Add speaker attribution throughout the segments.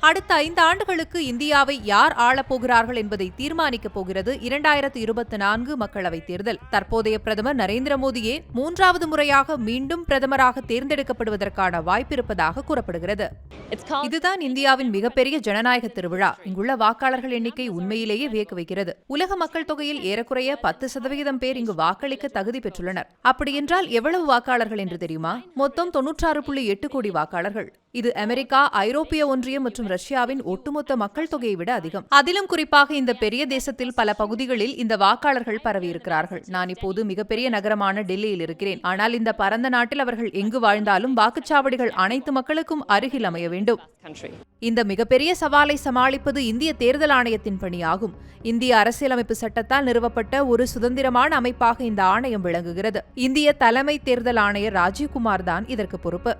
Speaker 1: அடுத்த ஐந்து ஆண்டுகளுக்கு இந்தியாவை யார் ஆளப் போகிறார்கள் என்பதை தீர்மானிக்கப் போகிறது இரண்டாயிரத்து இருபத்தி நான்கு மக்களவைத் தேர்தல். தற்போதைய பிரதமர் நரேந்திர மோடியே மூன்றாவது முறையாக மீண்டும் பிரதமராக தேர்ந்தெடுக்கப்படுவதற்கான வாய்ப்பிருப்பதாக கூறப்படுகிறது. இதுதான் இந்தியாவின் மிகப்பெரிய ஜனநாயக திருவிழா. இங்குள்ள வாக்காளர்கள் எண்ணிக்கை உண்மையிலேயே வியக்க வைக்கிறது. உலக மக்கள் தொகையில் ஏறக்குறைய பத்து சதவிகிதம் பேர் இங்கு வாக்களிக்க தகுதி பெற்றுள்ளனர். அப்படியென்றால் எவ்வளவு வாக்காளர்கள் என்று தெரியுமா? மொத்தம் தொன்னூற்றாறு புள்ளி எட்டு கோடி வாக்காளர்கள். இது அமெரிக்கா ஐரோப்பிய ஒன்றியம் மற்றும் ரஷ்யாவின் ஒட்டுமொத்த மக்கள் தொகையை விட அதிகம். அதிலும் குறிப்பாக இந்த பெரிய தேசத்தில் பல பகுதிகளில் இந்த வாக்காளர்கள் பரவியிருக்கிறார்கள். நான் இப்போது மிகப்பெரிய நகரமான டெல்லியில் இருக்கிறேன். ஆனால் இந்த பரந்த நாட்டில் அவர்கள் எங்கு வாழ்ந்தாலும் வாக்குச்சாவடிகள் அனைத்து மக்களுக்கும் அருகில் அமைய வேண்டும். இந்த மிகப்பெரிய சவாலை சமாளிப்பது இந்திய தேர்தல் ஆணையத்தின் பணியாகும். இந்திய அரசியலமைப்பு சட்டத்தால் நிறுவப்பட்ட ஒரு சுதந்திரமான அமைப்பாக இந்த ஆணையம் விளங்குகிறது. இந்திய தலைமை தேர்தல் ஆணையர் ராஜீவ்குமார் தான் இதற்கு பொறுப்பு.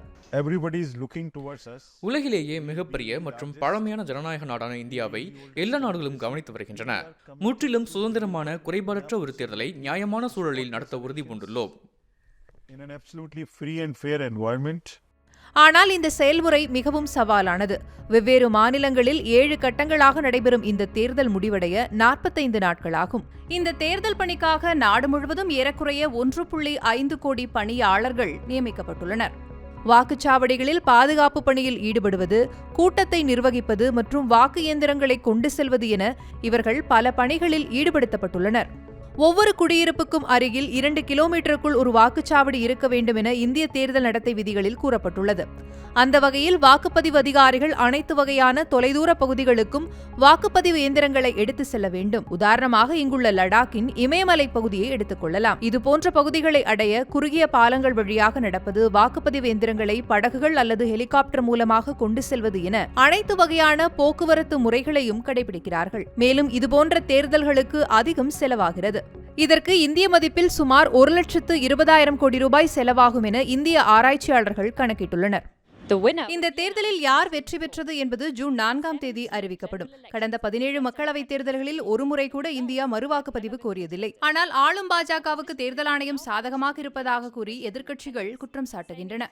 Speaker 2: உலகிலேயே மிகப்பெரிய மற்றும் பழமையான ஜனநாயக நாடான இந்தியாவை எல்லா நாடுகளும் கவனித்து வருகின்றன. முற்றிலும் சுதந்திரமான குறைபாடற்ற ஒரு தேர்தலை நியாயமான சூழலில் நடத்த உறுதி பூண்டுள்ளோம்.
Speaker 1: ஆனால் இந்த செயல்முறை மிகவும் சவாலானது. வெவ்வேறு மாநிலங்களில் ஏழு கட்டங்களாக நடைபெறும் இந்த தேர்தல் முடிவடைய நாற்பத்தைந்து நாட்களாகும் இந்த தேர்தல் பணிக்காக நாடு முழுவதும் ஏறக்குறைய ஒன்று புள்ளி ஐந்து கோடி பணியாளர்கள் நியமிக்கப்பட்டுள்ளனர். வாக்குச்சாவடிகளில் பாதுகாப்பு பணியில் ஈடுபடுவது கூட்டத்தை நிர்வகிப்பது மற்றும் வாக்கு இயந்திரங்களை கொண்டு செல்வது என இவர்கள் பல பணிகளில் ஈடுபடுத்தப்பட்டுள்ளனர். ஒவ்வொரு குடியிருப்புக்கும் அருகில் இரண்டு கிலோமீட்டருக்குள் ஒரு வாக்குச்சாவடி இருக்க வேண்டும் என இந்திய தேர்தல் நடத்தை விதிகளில் கூறப்பட்டுள்ளது. அந்த வகையில் வாக்குப்பதிவு அதிகாரிகள் அனைத்து வகையான தொலைதூர பகுதிகளுக்கும் வாக்குப்பதிவு இயந்திரங்களை எடுத்து செல்ல வேண்டும். உதாரணமாக இங்குள்ள லடாக்கின் இமயமலை பகுதியை எடுத்துக் கொள்ளலாம். இதுபோன்ற பகுதிகளை அடைய குறுகிய பாலங்கள் வழியாக நடப்பது வாக்குப்பதிவு இயந்திரங்களை படகுகள் அல்லது ஹெலிகாப்டர் மூலமாக கொண்டு செல்வது என அனைத்து வகையான போக்குவரத்து முறைகளையும் கடைபிடிக்கிறார்கள். மேலும் இதுபோன்ற தேர்தல்களுக்கு அதிகம் செலவாகிறது. இதற்கு இந்திய மதிப்பில் சுமார் ஒரு லட்சத்து இருபதாயிரம் கோடி ரூபாய் செலவாகும் என இந்திய ஆராய்ச்சியாளர்கள் கணக்கிட்டுள்ளனர். இந்த தேர்தலில் யார் வெற்றி பெற்றது என்பது ஜூன் நான்காம் தேதி அறிவிக்கப்படும். கடந்த பதினேழு மக்களவைத் தேர்தல்களில் ஒருமுறை கூட இந்தியா மறுவாக்குப்பதிவு கோரியதில்லை. ஆனால் ஆளும் பாஜகவுக்கு தேர்தல் ஆணையம் சாதகமாக இருப்பதாக கூறி எதிர்க்கட்சிகள் குற்றம் சாட்டுகின்றன.